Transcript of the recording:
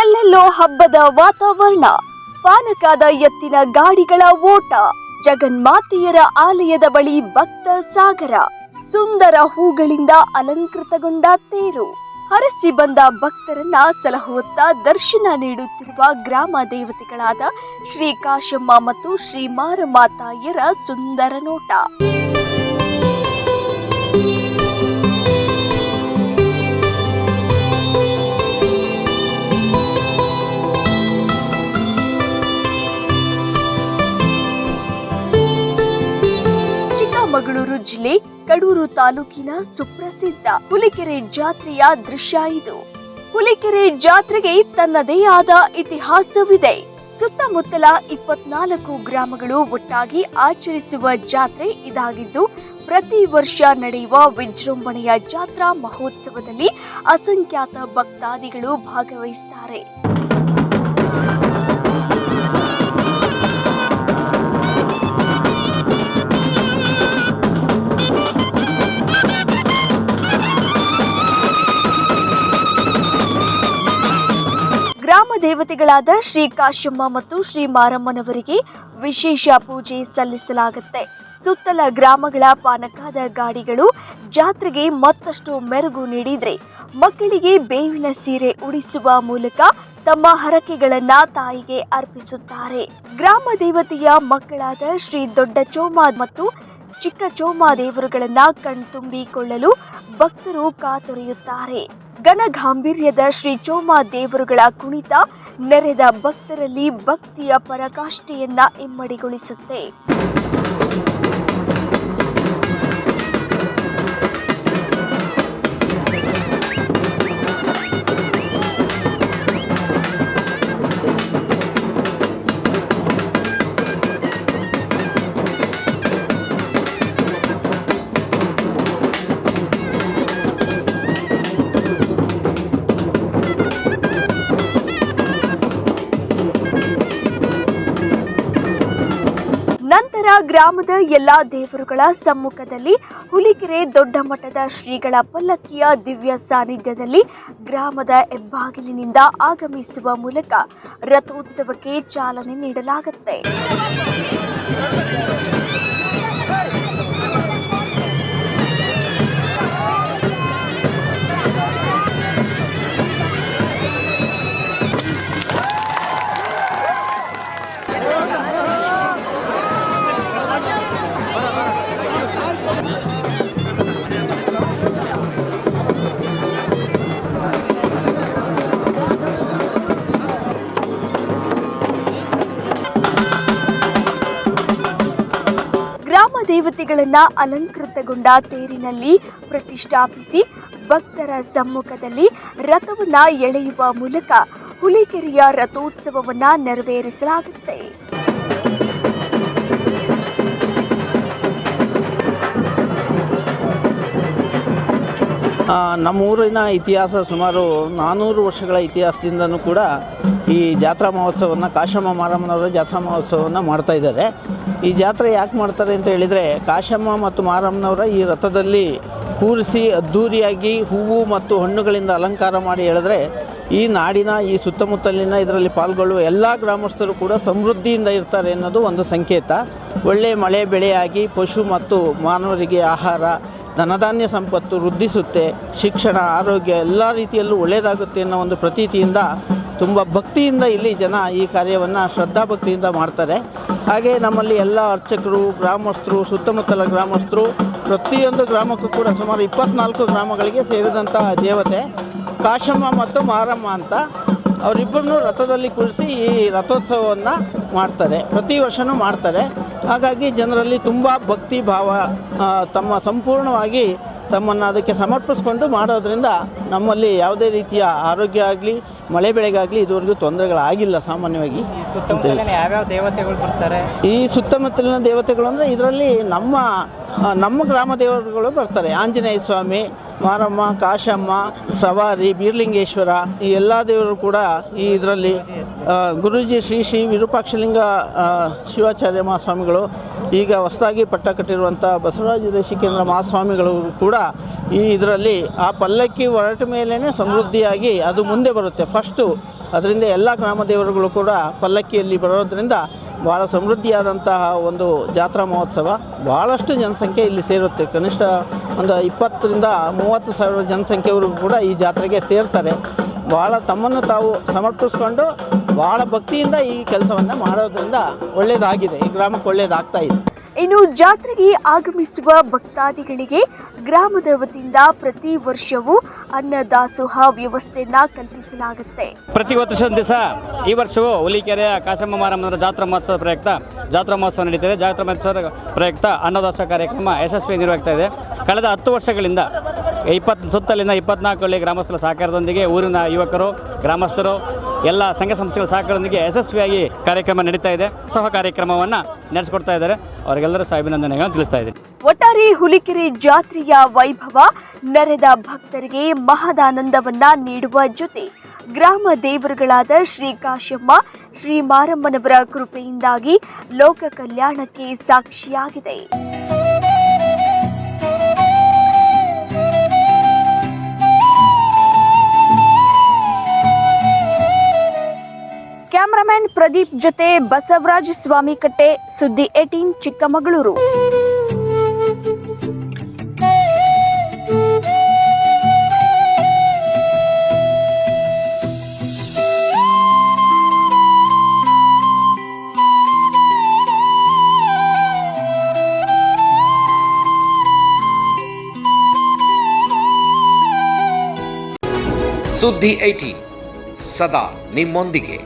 ಎಲ್ಲೆಲ್ಲೋ ಹಬ್ಬದ ವಾತಾವರಣ. ಪಾನಕಾದ ಎತ್ತಿನ ಗಾಡಿಗಳ ಓಟ, ಜಗನ್ಮಾತೆಯರ ಆಲಯದ ಬಳಿ ಭಕ್ತ ಸಾಗರ. ಸುಂದರ ಹೂಗಳಿಂದ ಅಲಂಕೃತಗೊಂಡ ತೇರು. ಹರಸಿ ಬಂದ ಭಕ್ತರನ್ನ ಸಲಹುವತ್ತ ದರ್ಶನ ನೀಡುತ್ತಿರುವ ಗ್ರಾಮ ದೇವತೆಗಳಾದ ಶ್ರೀ ಕಾಶಮ್ಮ ಮತ್ತು ಶ್ರೀ ಮಾರಮ್ಮ ತಾಯಿಯರ ಸುಂದರ ನೋಟ. ಜಿಲ್ಲೆ ಕಡೂರು ತಾಲೂಕಿನ ಸುಪ್ರಸಿದ್ಧ ಹುಲಿಕೆರೆ ಜಾತ್ರೆಯ ದೃಶ್ಯ ಇದು. ಹುಲಿಕೆರೆ ಜಾತ್ರೆಗೆ ತನ್ನದೇ ಆದ ಇತಿಹಾಸವಿದೆ. ಸುತ್ತಮುತ್ತಲ ಇಪ್ಪತ್ನಾಲ್ಕು ಗ್ರಾಮಗಳು ಒಟ್ಟಾಗಿ ಆಚರಿಸುವ ಜಾತ್ರೆ ಇದಾಗಿದ್ದು, ಪ್ರತಿ ವರ್ಷ ನಡೆಯುವ ವಿಜೃಂಭಣೆಯ ಜಾತ್ರಾ ಮಹೋತ್ಸವದಲ್ಲಿ ಅಸಂಖ್ಯಾತ ಭಕ್ತಾದಿಗಳು ಭಾಗವಹಿಸುತ್ತಾರೆ ದೇವತೆಗಳಾದ ಶ್ರೀ ಕಾಶಮ್ಮ ಮತ್ತು ಶ್ರೀ ಮಾರಮ್ಮನವರಿಗೆ ವಿಶೇಷ ಪೂಜೆ ಸಲ್ಲಿಸಲಾಗುತ್ತೆ. ಸುತ್ತಲ ಗ್ರಾಮಗಳ ಪಾನಕಾದ ಗಾಡಿಗಳು ಜಾತ್ರೆಗೆ ಮತ್ತಷ್ಟು ಮೆರುಗು ನೀಡಿದ್ರೆ ಮಕ್ಕಳಿಗೆ ಬೇವಿನ ಸೀರೆ ಉಡಿಸುವ ಮೂಲಕ ತಮ್ಮ ಹರಕೆಗಳನ್ನ ತಾಯಿಗೆ ಅರ್ಪಿಸುತ್ತಾರೆ. ಗ್ರಾಮ ದೇವತೆಯ ಮಕ್ಕಳಾದ ಶ್ರೀ ದೊಡ್ಡ ಚೋಮ ಮತ್ತು ಚಿಕ್ಕ ಚೋಮ ದೇವರುಗಳನ್ನ ಕಣ್ತುಂಬಿಕೊಳ್ಳಲು ಭಕ್ತರು ಕಾತೊರೆಯುತ್ತಾರೆ. ಘನಗಾಂಭೀರ್ಯದ ಶ್ರೀ ಚೋಮ ದೇವರುಗಳ ಕುಣಿತ ನೆರೆದ ಭಕ್ತರಲ್ಲಿ ಭಕ್ತಿಯ ಪರಕಾಷ್ಠೆಯನ್ನ ಇಮ್ಮಡಿಗೊಳಿಸುತ್ತೆ. ನಂತರ ಗ್ರಾಮದ ಎಲ್ಲ ದೇವರುಗಳ ಸಮ್ಮುಖದಲ್ಲಿ ಹುಲಿಕೆರೆ ದೊಡ್ಡ ಮಠದ ಶ್ರೀಗಳ ಪಲ್ಲಕ್ಕಿಯ ದಿವ್ಯ ಸಾನ್ನಿಧ್ಯದಲ್ಲಿ ಗ್ರಾಮದ ಹೆಬ್ಬಾಗಿಲಿನಿಂದ ಆಗಮಿಸುವ ಮೂಲಕ ರಥೋತ್ಸವಕ್ಕೆ ಚಾಲನೆ ನೀಡಲಾಗುತ್ತೆ. ದೇವತೆಗಳನ್ನ ಅಲಂಕೃತಗೊಂಡ ತೇರಿನಲ್ಲಿ ಪ್ರತಿಷ್ಠಾಪಿಸಿ ಭಕ್ತರ ಸಮ್ಮುಖದಲ್ಲಿ ರಥವನ್ನ ಎಳೆಯುವ ಮೂಲಕ ಹುಲಿಕೆರೆಯ ರಥೋತ್ಸವವನ್ನು ನೆರವೇರಿಸಲಾಗುತ್ತೆ. ಆ, ನಮ್ಮ ಊರಿನ ಇತಿಹಾಸ ಸುಮಾರು ನಾನ್ನೂರು ವರ್ಷಗಳ ಇತಿಹಾಸದಿಂದನೂ ಕೂಡ ಈ ಜಾತ್ರಾ ಮಹೋತ್ಸವವನ್ನು ಕಾಶಮ್ಮ ಮಾರಮ್ಮನವರ ಜಾತ್ರಾ ಮಹೋತ್ಸವವನ್ನು ಮಾಡ್ತಾ ಇದ್ದಾರೆ. ಈ ಜಾತ್ರೆ ಯಾಕೆ ಮಾಡ್ತಾರೆ ಅಂತ ಹೇಳಿದರೆ ಕಾಶಮ್ಮ ಮತ್ತು ಮಾರಮ್ಮನವರ ಈ ರಥದಲ್ಲಿ ಕೂರಿಸಿ ಅದ್ಧೂರಿಯಾಗಿ ಹೂವು ಮತ್ತು ಹಣ್ಣುಗಳಿಂದ ಅಲಂಕಾರ ಮಾಡಿ ಹೇಳಿದ್ರೆ ಈ ನಾಡಿನ ಈ ಸುತ್ತಮುತ್ತಲಿನ ಇದರಲ್ಲಿ ಪಾಲ್ಗೊಳ್ಳುವ ಎಲ್ಲ ಗ್ರಾಮಸ್ಥರು ಕೂಡ ಸಮೃದ್ಧಿಯಿಂದ ಇರ್ತಾರೆ ಅನ್ನೋದು ಒಂದು ಸಂಕೇತ. ಒಳ್ಳೆಯ ಮಳೆ ಬೆಳೆಯಾಗಿ ಪಶು ಮತ್ತು ಮಾನವರಿಗೆ ಆಹಾರ ಧನಧಾನ್ಯ ಸಂಪತ್ತು ವೃದ್ಧಿಸುತ್ತೆ, ಶಿಕ್ಷಣ, ಆರೋಗ್ಯ ಎಲ್ಲ ರೀತಿಯಲ್ಲೂ ಒಳ್ಳೆಯದಾಗುತ್ತೆ ಅನ್ನೋ ಒಂದು ಪ್ರತೀತಿಯಿಂದ ತುಂಬ ಭಕ್ತಿಯಿಂದ ಇಲ್ಲಿ ಜನ ಈ ಕಾರ್ಯವನ್ನು ಶ್ರದ್ಧಾಭಕ್ತಿಯಿಂದ ಮಾಡ್ತಾರೆ. ಹಾಗೆ ನಮ್ಮಲ್ಲಿ ಎಲ್ಲ ಅರ್ಚಕರು, ಗ್ರಾಮಸ್ಥರು, ಸುತ್ತಮುತ್ತಲ ಗ್ರಾಮಸ್ಥರು, ಪ್ರತಿಯೊಂದು ಗ್ರಾಮಕ್ಕೂ ಕೂಡ ಸುಮಾರು ಇಪ್ಪತ್ನಾಲ್ಕು ಗ್ರಾಮಗಳಿಗೆ ಸೇರಿದಂಥ ದೇವತೆ, ಕಾಶಮ್ಮ ಮತ್ತು ಮಾರಮ್ಮ ಅಂತ ಅವರಿಬ್ಬರನ್ನು ರಥದಲ್ಲಿ ಕೂರಿಸಿ ಈ ರಥೋತ್ಸವವನ್ನು ಮಾಡ್ತಾರೆ, ಪ್ರತಿ ವರ್ಷವೂ ಮಾಡ್ತಾರೆ. ಹಾಗಾಗಿ ಜನರಲ್ಲಿ ತುಂಬ ಭಕ್ತಿ ಭಾವ ತಮ್ಮ ಸಂಪೂರ್ಣವಾಗಿ ತಮ್ಮನ್ನು ಅದಕ್ಕೆ ಸಮರ್ಪಿಸ್ಕೊಂಡು ಮಾಡೋದ್ರಿಂದ ನಮ್ಮಲ್ಲಿ ಯಾವುದೇ ರೀತಿಯ ಆರೋಗ್ಯ ಆಗಲಿ ಮಳೆ ಬೆಳೆಗಾಗಲಿ ಇದುವರೆಗೂ ತೊಂದರೆಗಳಾಗಿಲ್ಲ ಸಾಮಾನ್ಯವಾಗಿ ಯಾವ್ಯಾವ ದೇವತೆಗಳು ಬರ್ತಾರೆ? ಈ ಸುತ್ತಮುತ್ತಲಿನ ದೇವತೆಗಳು ಅಂದರೆ ಇದರಲ್ಲಿ ನಮ್ಮ ನಮ್ಮ ಗ್ರಾಮ ದೇವರುಗಳು ಬರ್ತಾರೆ. ಆಂಜನೇಯ ಸ್ವಾಮಿ ಮಾರಮ್ಮ, ಕಾಶಮ್ಮ, ಸವಾರಿ, ಬೀರ್ಲಿಂಗೇಶ್ವರ ಈ ಎಲ್ಲ ದೇವರು ಕೂಡ ಈ ಇದರಲ್ಲಿ ಗುರುಜಿ ಶ್ರೀ ಶ್ರೀ ವಿರೂಪಾಕ್ಷಲಿಂಗ ಶಿವಾಚಾರ್ಯ ಮಹಾಸ್ವಾಮಿಗಳು, ಈಗ ಹೊಸದಾಗಿ ಪಟ್ಟ ಕಟ್ಟಿರುವಂಥ ಬಸವರಾಜ ದೇಶಿಕೇಂದ್ರ ಮಹಾಸ್ವಾಮಿಗಳು ಕೂಡ ಈ ಇದರಲ್ಲಿ ಆ ಪಲ್ಲಕ್ಕಿ ಹೊರಟ ಮೇಲೇ ಸಮೃದ್ಧಿಯಾಗಿ ಅದು ಮುಂದೆ ಬರುತ್ತೆ. ಫಸ್ಟು ಅದರಿಂದ ಎಲ್ಲ ಗ್ರಾಮ ದೇವರುಗಳು ಕೂಡ ಪಲ್ಲಕ್ಕಿಯಲ್ಲಿ ಬರೋದ್ರಿಂದ ಭಾಳ ಸಮೃದ್ಧಿಯಾದಂತಹ ಒಂದು ಜಾತ್ರಾ ಮಹೋತ್ಸವ. ಭಾಳಷ್ಟು ಜನಸಂಖ್ಯೆ ಇಲ್ಲಿ ಸೇರುತ್ತೆ. ಕನಿಷ್ಠ ಒಂದು ಇಪ್ಪತ್ತರಿಂದ ಮೂವತ್ತು ಸಾವಿರ ಜನಸಂಖ್ಯೆಯವರು ಕೂಡ ಈ ಜಾತ್ರೆಗೆ ಸೇರ್ತಾರೆ. ಭಾಳ ತಮ್ಮನ್ನು ತಾವು ಸಮರ್ಪಿಸ್ಕೊಂಡು ಭಾಳ ಭಕ್ತಿಯಿಂದ ಈ ಕೆಲಸವನ್ನು ಮಾಡೋದ್ರಿಂದ ಒಳ್ಳೆಯದಾಗಿದೆ ಈ ಗ್ರಾಮಕ್ಕೆ ಒಳ್ಳೆಯದಾಗ್ತಾ ಇದೆ. ಇನ್ನು ಜಾತ್ರೆಗೆ ಆಗಮಿಸುವ ಭಕ್ತಾದಿಗಳಿಗೆ ಗ್ರಾಮದ ವತಿಯಿಂದ ಪ್ರತಿ ವರ್ಷವೂ ಅನ್ನದಾಸೋಹ ವ್ಯವಸ್ಥೆಯನ್ನ ಕಲ್ಪಿಸಲಾಗುತ್ತೆ. ಪ್ರತಿ ವರ್ಷದ ದಿವಸ ಈ ವರ್ಷವೂ ಹುಲಿಕೆರೆಯ ಕಾಶಮ್ಮ ಮಾರಮ್ಮನ ಜಾತ್ರಾ ಮಹೋತ್ಸವ ಪ್ರಯುಕ್ತ ಜಾತ್ರಾ ಮಹೋತ್ಸವ ನಡೀತಿದೆ ಜಾತ್ರಾ ಮಹೋತ್ಸವ ಪ್ರಯುಕ್ತ ಅನ್ನದಾಸೋಹ ಕಾರ್ಯಕ್ರಮ ಯಶಸ್ವಿ ನಿರ್ವಹಿಸ್ತಾ ಇದೆ. ಕಳೆದ ಹತ್ತು ವರ್ಷಗಳಿಂದ ಇಪ್ಪತ್ತು ಸುತ್ತಲಿನ ಇಪ್ಪತ್ನಾಲ್ಕು ಹಳ್ಳಿ ಗ್ರಾಮಸ್ಥರ ಸಹಕಾರದೊಂದಿಗೆ ಊರಿನ ಯುವಕರು, ಗ್ರಾಮಸ್ಥರು, ಎಲ್ಲ ಸಂಘ ಸಂಸ್ಥೆಗಳ ಸಹಕಾರದೊಂದಿಗೆ ಯಶಸ್ವಿಯಾಗಿ ಕಾರ್ಯಕ್ರಮ ನಡೀತಾ ಇದೆ. ಸಹ ಕಾರ್ಯಕ್ರಮವನ್ನು ನಡೆಸಿಕೊಡ್ತಾ ಇದ್ದಾರೆ. ಅವರಿಗೆಲ್ಲರೂ ಸಹ ಅಭಿನಂದನೆಗಳನ್ನು ತಿಳಿಸ್ತಾ ಇದ್ದೀನಿ. ಒಟ್ಟಾರೆ ಹುಲಿಕೆರೆ ಜಾತ್ರೆಯ ವೈಭವ, ನೆರೆದ ಭಕ್ತರಿಗೆ ಮಹದಾನಂದವನ್ನ ನೀಡುವ ಜೊತೆ ಗ್ರಾಮ ದೇವರುಗಳಾದ ಶ್ರೀ ಕಾಶಮ್ಮ ಶ್ರೀ ಮಾರಮ್ಮನವರ ಕೃಪೆಯಿಂದಾಗಿ ಲೋಕ ಕಲ್ಯಾಣಕ್ಕೆ ಸಾಕ್ಷಿಯಾಗಿದೆ. ಪ್ರದೀಪ್ ಜೊತೆ ಬಸವರಾಜ್ ಸ್ವಾಮಿ ಕಟ್ಟೆ ಸುದ್ದಿ ಏಟೀನ್ ಚಿಕ್ಕಮಗಳೂರು. ಸುದ್ದಿ ಏಟೀನ್ ಸದಾ ನಿಮ್ಮೊಂದಿಗೆ.